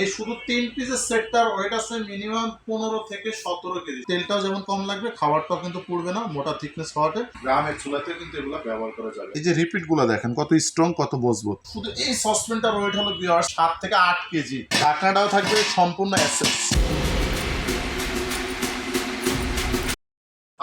এই শুধু তিন পিসের সেটটার ওয়েট আছে মিনিমাম পনেরো থেকে সতেরো কেজি। তেলটাও যেমন কম লাগবে খাবারটাও কিন্তু পুড়বে না মোটা থিকনেস হওয়াতে। গ্রামের চুলাতে কিন্তু এগুলো ব্যবহার করা যাবে। এই যে রিপিটগুলো দেখেন কত স্ট্রং কত মজবুত শুধু এই সসপেনটার ওয়েট হলো বিয়ার সাত থেকে আট কেজি। ঢাকনাটাও থাকবে সম্পূর্ণ অ্যাসেস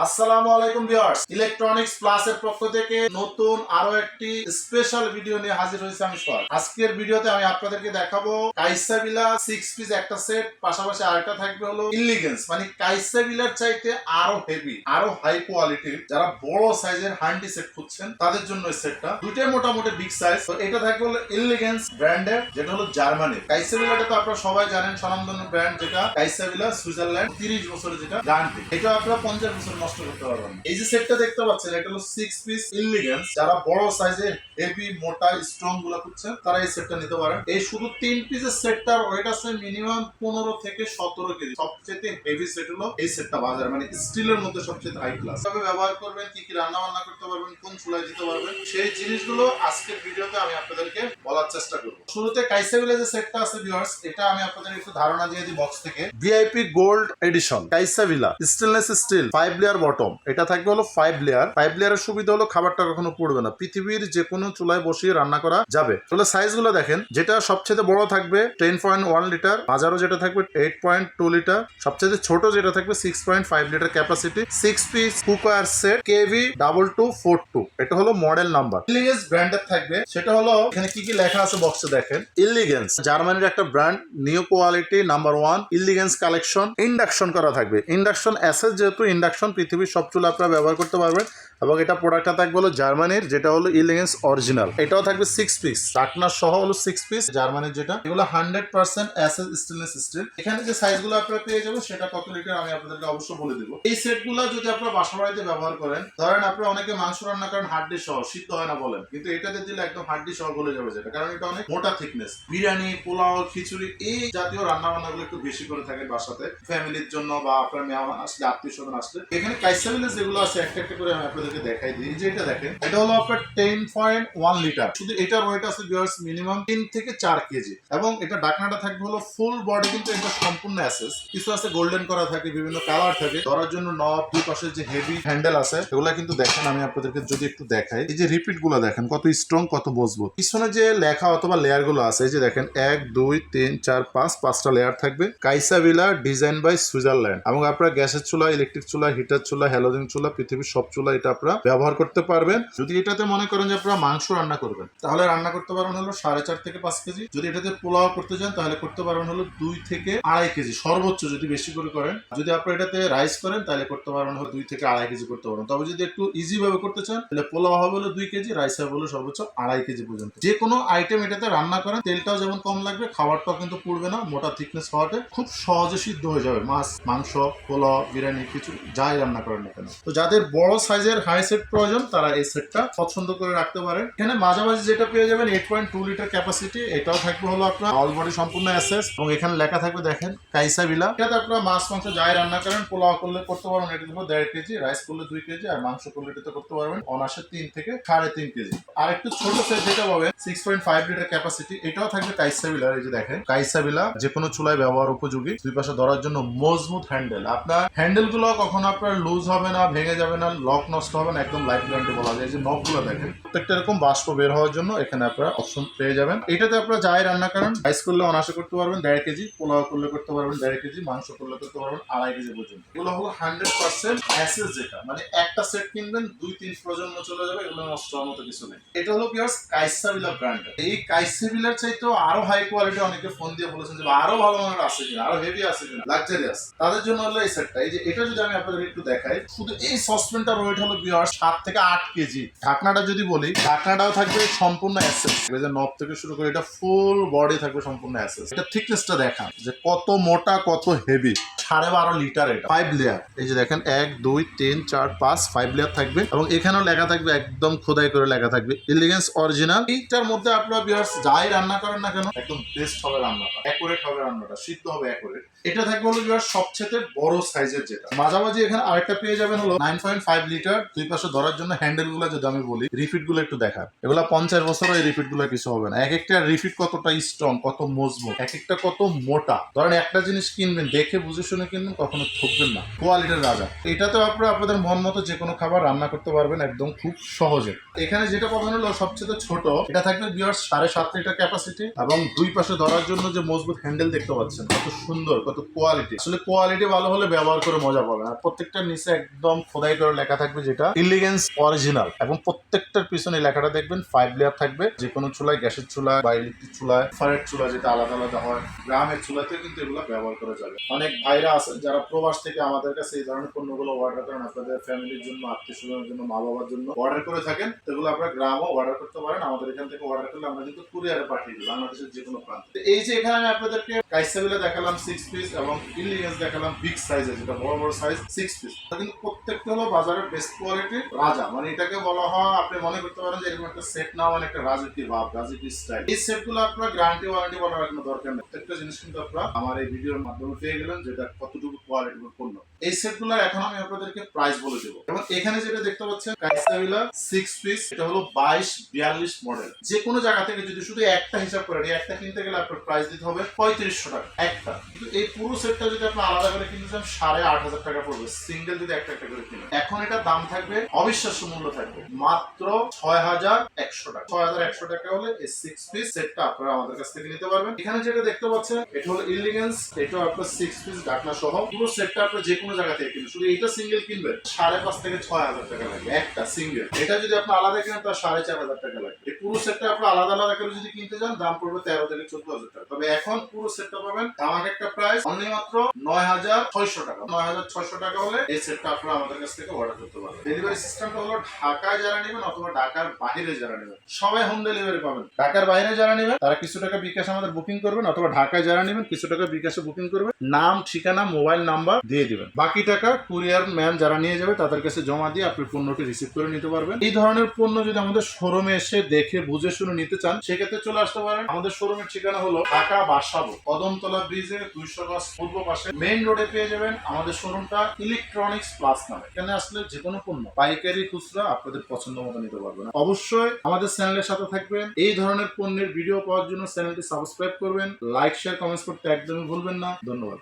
আসসালামু আলাইকুম ভিউয়ার্স। ইলেকট্রনিক্স প্লাস এর পক্ষ থেকে নতুন আরও একটি স্পেশাল ভিডিও নিয়ে হাজির হয়েছে আমি সোহাগ আজকের ভিডিওতে আমি আপনাদেরকে দেখাবো কাইসাবিলা সিক্স পিস একটা সেট পাশাপাশি আরেকটা থাকবে হলো ইলিগেন্স মানে কাইসাবিলার চাইতে আরও হেভি আরও হাই কোয়ালিটির যারা বড় সাইজের হান্ডি সেট খুঁজছেন, তাদের জন্য এই সেটটা দুইটাই মোটামুটি বিগ সাইজ তো এটা থাকবে হলো ইলিগেন্স ব্র্যান্ডের যেটা হলো জার্মানির কাইসাবিলাটা তো আপনারা সবাই জানেন, স্বনামধন্য ব্র্যান্ড যেটা কাইসাবিলা সুইজারল্যান্ড তিরিশ বছরের যেটা গ্যারান্টি এটা আপনারা পঞ্চাশ বছর নষ্ট করতে। এই যে সেটটা দেখতে পাচ্ছেন, এটা হলো সিক্স পিস ইলিগেন্স যারা বড় সাইজের হেভি মোটা স্ট্রংগুলা তারা এই সেটটা নিতে পারেন। এই শুধু তিন পিসের সেটটার ওয়েট আছে মিনিমাম পনেরো থেকে সতেরো কেজি। সবচেয়ে হেভি সেট হলো এই সেটটা বাজার মানে স্টিলের মধ্যে সবচেয়ে হাই ক্লাস কীভাবে ব্যবহার করবেন, কি কি রান্না বান্না করতে পারবেন, কোন চুলায় দিতে পারবেন, সেই জিনিসগুলো আজকের ভিডিওতে আমি আপনাদেরকে বলার চেষ্টা করব। শুরুতে কাইসেবিলে যে সেটটা আছে ভিউয়ার্স এটা আমি আপনাদের একটু ধারণা দিয়ে দিই বক্স থেকে। VIP gold edition কাইসাভিলা stainless steel five layer bottom এটা থাকবে হলো ফাইভ লেয়ার ফাইভ লেয়ারের সুবিধা হলো খাবারটা কখনো পড়বে না। পৃথিবীর যে কোনো চুলায় বসিয়ে রান্না করা যাবে। তাহলে সাইজগুলো দেখেন। যেটা সবচেয়ে বড় থাকবে টেন পয়েন্ট ওয়ান লিটার মাঝারও যেটা থাকবে এইট পয়েন্ট টু লিটার সবচেয়ে ছোট যেটা থাকবে six point five litre capacity six piece cooker set KV double two four two এটা হলো মডেল নাম্বার ইলিগেন্স ব্র্যান্ডের থাকবে। সেটা হলো এখানে কি কি লেখা আছে বক্সে দেখেন। ইলিগেন্স জার্মানির একটা brand new quality number one elegance collection induction করা থাকবে। ইন্ডাকশন অ্যাসেস যেহেতু ইন্ডাকশন পৃথিবীর সব চুলা আপনারা ব্যবহার করতে পারবেন। এবং এটা প্রোডাক্টটা থাকবে হলো জার্মানির, যেটা হলো ইলিগেন্স অরিজিনাল এটাও থাকবে সিক্স পিস ডাকনা সহ হলো সিক্স পিস জার্মানির যেটা। এগুলো হান্ড্রেড পার্সেন্ট অ্যাসেস স্টেনলেস স্টিল এখানে যে সাইজগুলো আপনারা পেয়ে যাবেন, সেটা কত লিটার আমি আপনাদেরকে অবশ্যই বলে দেবো। এই সেটগুলো যদি আপনারা বাসা বাড়িতে ব্যবহার করেন, ধরেন আপনারা অনেকে মাংস রান্না করেন হাড্ডি সহ, সিদ্ধ হয় না বলেন। কিন্তু এটাতে দিলে একদম হাড্ডি সহ গলে যাবে যেটা। কারণ এটা অনেক মোটা থিকনেস বিরিয়ানি, পোলাও, খিচুড়ি, এই জাতীয় রান্না বান্নাগুলো একটু বেশি করে থাকেন বাসাতে। ফ্যামিলির জন্য বা আপনার মেহমান আসলে, আত্মীয় স্বজন আসলে। এখানে কাইসাবিলে যেগুলো আছে, একটা একটা করে আমি আপনাদেরকে দেখাই দিই। যে এটা দেখেন, এটা হলো আপনার টেন পয়েন্ট ওয়ান লিটার শুধু এটার ওয়েট আছে ভিউয়ার্স মিনিমাম তিন থেকে চার কেজি এবং এটা ডাকনাটা থাকবে হলো ফুল বডি কিন্তু এটা সম্পূর্ণ অ্যাসেস কিছু আছে গোল্ডেন করা থাকে, বিভিন্ন কালার থাকে। ধরার জন্য নব দুই পাশে যে হেভি হ্যান্ডেল আছে, এগুলা কিন্তু দেখেন, আমি আপনাদেরকে যদি একটু দেখাই। এই যে রিপিটগুলো দেখেন, কত স্ট্রং কত বসবো পিছনে যে লেখা অথবা লেয়ারগুলো আছে, এই যে দেখেন, এক, দুই, তিন, চার, পাঁচ, পাঁচটা লেয়ার থাকবে। কাইসাভিলা ডিজাইন বাই সুইজারল্যান্ড। এবং আপনার গ্যাসের চুলা ইলেকট্রিক চুলা হিটার চুলা হ্যালোজেন চুলা, পৃথিবীর সব চুলা, এটা আপনারা ব্যবহার করতে পারবেন। যদি এটাতে মনে করেন যে আপনারা মাংস রান্না করবেন, তাহলে রান্না করতে পারবেন হলো সাড়ে চার থেকে পাঁচ কেজি। যদি এটাতে পোলাও করতে চান, তাহলে করতে পারবেন হলো দুই থেকে আড়াই কেজি, সর্বোচ্চ যদি বেশি করে করেন। যদি আপনারা এটাতে রাইস করেন, তাহলে করতে পারবেন হলো দুই থেকে আড়াই কেজি করতে পারবেন। তবে যদি একটু ইজি ভাবে করতে চান, তাহলে পোলাও হবে হলো দুই কেজি, রাইস হবে হলো সর্বোচ্চ আড়াই কেজি পর্যন্ত। যে কোনো আইটেম এটাতে রান্না করেন, তেলটাও যেমন কম লাগবে, খাবারটাও কিন্তু পুড়বে না, মোটা থিকনেস হওয়াতে খুব সহজে সিদ্ধ হয়ে যাবে। মাছ, মাংস, পোলাও, বিরিয়ানি কিছু যাই রান্না করেন না কেন। তো যাদের বড় সাইজের হাই সেট প্রয়োজন, তারা এই সেটটা পছন্দ করে রাখতে পারেন। এখানে মাঝামাঝি যেটা পেয়ে যাবেন eight point two litre capacity এটাও থাকবে হলো আপনার অল বডি সম্পূর্ণ অ্যাসেস এবং এখানে লেখা থাকবে দেখেন কাইসা বিলা এটাতে আপনারা মাছ, মাংস যাই রান্না করেন, পোলাও করলে করতে পারবেন, এটা দেবো দেড় কেজি রাইস করলে দুই কেজি, আর মাংস করলে এটাতে করতে পারবেন অনাসে তিন থেকে সাড়ে তিন কেজি। আর একটু ছোট সেট যেটা পাবেন six point five litre capacity এটাও থাকবে কাইসা বিলার এই যে দেখেন কাইসা বিলা যে কোনো চুলায় ব্যবহার উপযোগী, দুই পাশে ধরার জন্য মজবুত হ্যান্ডেল আপনার হ্যান্ডেলগুলো কখনো আপনার লুজ হবে না, ভেঙে যাবে না লক নষ্ট হবে না একদম লাইফ গ্যারান্টি বলা যায় যে নখগুলো দেখেন, প্রত্যেকটা এরকম বাষ্প বের হওয়ার জন্য এখানে আপনারা অপশন পেয়ে যাবেন। এটাতে আপনারা যাই রান্না করেন রাইস করলে অনাশে করতে পারবেন, দেড় কেজি, পোলাও করলে করতে পারবেন, দেড় কেজি, মাংস করলে করতে পারবেন, আড়াই কেজি পর্যন্ত। এগুলো হলো হান্ড্রেড পার্সেন্ট অ্যাসেস যেটা মানে একটা সেট কিনবেন, দুই তিন প্রজন্ম চলে যাবে, এগুলো নষ্ট হওয়ার মতো কিছু নেই। এটা হলো পিয়ার্স কাইসাবিলা ব্র্যান্ড এই কাইসাবিলার চাইতেও আরও হাই কোয়ালিটি অনেকে ফোন দিয়ে বলেছেন যে, আরও ভালো মানের আছে কিনা, আরও হেভি আছে কিনা লাক্সারিয়াস তাদের জন্য হলো এই সেটটা এই যে এটা যদি আমি আপনাদের একটু দেখাই, শুধু এই সসপেনটার ওয়েট হলো পিয়ার্স সাত থেকে আট কেজি। ঢাকনাটা যদি বলি, ঢাকনাটাও থাকবে সম্পূর্ণ অ্যাসেস। যে নব থেকে শুরু করে এটা ফুল বডি থাকবে সম্পূর্ণ অ্যাসেস। এটা থিকনেসটা দেখা যে কত মোটা, কত হেভি সাড়ে বারো লিটার এটা। ফাইভ লেয়ার এই যে দেখেন, এক, দুই, তিন, চার, পাঁচ ফাইভ লেয়ার থাকবে এবং এখানেও লেখা থাকবে, একদম খোদাই করে লেখা থাকবে। ইলিগেন্স অরিজিনাল এইটার মধ্যে আপনারা বিয়ার্স যাই রান্না করেন না কেন, একদম বেস্ট হবে রান্নাটা অ্যাকুরেট হবে রান্নাটা, সিদ্ধ হবে অ্যাকুরেট এটা থাকবে হলো বিয়ার্স সবচেয়ে বড় সাইজের যেটা। মাঝামাঝি এখানে আরেকটা পেয়ে যাবেন হলো নাইন পয়েন্ট ফাইভ লিটার দুই পাশে ধরার জন্য হ্যান্ডেলগুলো যদি আমি বলি রিফিটগুলো একটু দেখার এগুলা পঞ্চাশ বছর এই রিফিটগুলো কিছু হবে না। এক একটা রিফিট কতটা স্ট্রং কত মজবুত এক একটা কত মোটা। ধরেন একটা জিনিস কিনবেন, দেখে বুঝে শুনে কিনবেন কখনো ঠকবেন না। কোয়ালিটির রাজা। এটাতে আপনারা আপনাদের মন মতো যে কোনো খাবার রান্না করতে পারবেন একদম খুব সহজে। এখানে যেটা পাবেন হলো, সবচেয়ে ছোট, এটা থাকবে বিয়ার্স সাড়ে সাত লিটার ক্যাপাসিটি এবং দুই পাশে ধরার জন্য যে মজবুত হ্যান্ডেল দেখতে পাচ্ছেন, কত সুন্দর, কত কোয়ালিটি আসলে কোয়ালিটি ভালো হলে ব্যবহার করে মজা পাবেন। আর প্রত্যেকটার নিচে একদম খোদাই করে লেখা থাকবে যেটা ইলিগেন্স অরিজিনাল এবং প্রত্যেকটার পিছনে লেখাটা দেখবেন ফাইভ লেয়ার থাকবে। যে কোনো চুলায়, গ্যাসের চুলায় বা ইলেকট্রিক চুলায় ফায়ার চুলা যেটা আলাদা আলাদা হয়, গ্রামের চুলাতে কিন্তু এগুলো ব্যবহার করা যাবে। অনেক ভাইরা আছেন, যারা প্রবাস থেকে আমাদের কাছে এই ধরনের পণ্যগুলো অর্ডার করেন, আপনাদের ফ্যামিলির জন্য, আত্মীয় স্বজনের জন্য মা বাবার জন্য অর্ডার করে থাকেন সেগুলো আপনারা গ্রামও অর্ডার করতে পারেন, আমাদের এখান থেকে অর্ডার করলে আমরা কিন্তু কুরিয়ারে পাঠিয়ে দিই, বাংলাদেশের যে কোনো প্রান্তে। এই যে এখানে আমি আপনাদেরকে কাইসাবিলা দেখালাম সিক্স পিস এবং ইলিগেন্স দেখালাম বিগ সাইজের যেটা বড় বড় সাইজ সিক্স পিস কিন্তু প্রত্যেকটা হলো বাজারের বেস্ট কোয়ালিটির রাজা। মানে এটাকে বলা হয়, আপনি মনে করতে পারেন যে এরকম একটা সেট না মানে একটা রাজকীয় ভাব, রাজকীয় স্টাইল এই সেটগুলো আপনার গ্যারান্টি ওয়ারেন্টি বলার কোনো দরকার নেই। প্রত্যেকটা জিনিস কিন্তু আপনারা আমার এই ভিডিওর মাধ্যমে পেয়ে গেলেন, যেটা কতটুকু কোয়ালিটি পূর্ণ এই সেটগুলোর এখন আমি আপনাদেরকে প্রাইস বলে দেবো। এবং এখানে যেটা দেখতে পাচ্ছেন কাইসাবিলা সিক্স পিস এটা হলো বাইশ বিয়াল্লিশ মডেল যে কোনো জায়গা থেকে যদি শুধু একটা হিসাব করেন একটা কিনতে গেলে আপনার প্রাইস দিতে হবে পঁয়ত্রিশশো টাকা, একটা। কিন্তু এই পুরো সেটটা যদি আপনি আলাদা করে কিনতে চান, সাড়ে আট হাজার টাকা পড়বে। সিঙ্গেল যদি একটা একটা করে কিনেন। এখন এটা দাম থাকবে, অবিশ্বাস্য মূল্য থাকবে, মাত্র ছয় হাজার একশো টাকা। ছয় হাজার একশো টাকা হলে এই সিক্স পিস সেটটা আপনারা আমাদের কাছ থেকে নিতে পারবেন। এখানে যেটা দেখতে পাচ্ছেন, এটা হলো ইলিগেন্স এটা আপনার সিক্স পিস ডাকনা সহ পুরো সেটটা আপনার যে কোনো জায়গা থেকে কিনবেন শুধু এইটা সিঙ্গেল কিনবেন, সাড়ে পাঁচ থেকে ছয় হাজার টাকা লাগবে, একটা সিঙ্গেল এটা যদি আপনি আলাদা কিনেন, তার সাড়ে চার হাজার টাকা লাগবে। পুরো সেটটা আপনি আলাদা আলাদা করে যদি কিনতে যান দাম পড়বে তেরো থেকে চোদ্দ হাজার টাকা। তবে এখন পুরো সেটটা পাবেন আমার একটা প্রাইস অনলি মাত্র নয় হাজার ছয়শো টাকা। নয় হাজার ছয়শো টাকা হলে এই সেটটা আপনারা আমাদের কাছ থেকে অর্ডার করতে পারবেন। ডেলিভারি সিস্টেমটা হলো ঢাকায় যারা নেবেন অথবা ঢাকার বাইরে যারা নেবেন, সবাই হোম ডেলিভারি পাবেন। ঢাকার বাইরে যারা নেবেন, তারা কিছু টাকা বিকাশ আমাদের বুকিং করবেন, অথবা ঢাকায় যারা নেবেন, কিছু টাকা বিকাশে বুকিং করবেন। নাম, ঠিকানা মোবাইল নাম্বার দিয়ে দিবেন। বাকি টাকা কুরিয়ার ম্যান যারা নিয়ে যাবে, তাদের কাছে জমা দিয়ে আপনি পণ্যটি রিসিভ করে নিতে পারবেন। এই ধরনের পণ্য যদি আমাদের শোরুমে এসে দেখে বুঝে শুনে নিতে চান, সেক্ষেত্রে চলে আসতে পারেন। আমাদের শোরুমের ঠিকানা হলো ঢাকা বাসাবো। কদমতলা ব্রিজে দুইশো গাছ পূর্ব পাশে মেইন রোডে পেয়ে যাবেন আমাদের শোরুমটা ইলেকট্রনিক্স প্লাস নামে। এখানে আসলে যে কোনো পণ্য, পাইকারি, খুচরা আপনাদের পছন্দ মতো নিতে পারবেন। অবশ্যই আমাদের চ্যানেলের সাথে থাকবেন। এই ধরনের পণ্যের ভিডিও পাওয়ার জন্য চ্যানেলটি সাবস্ক্রাইব করবেন। লাইক শেয়ার কমেন্টস করতে একদমই ভুলবেন না। ধন্যবাদ।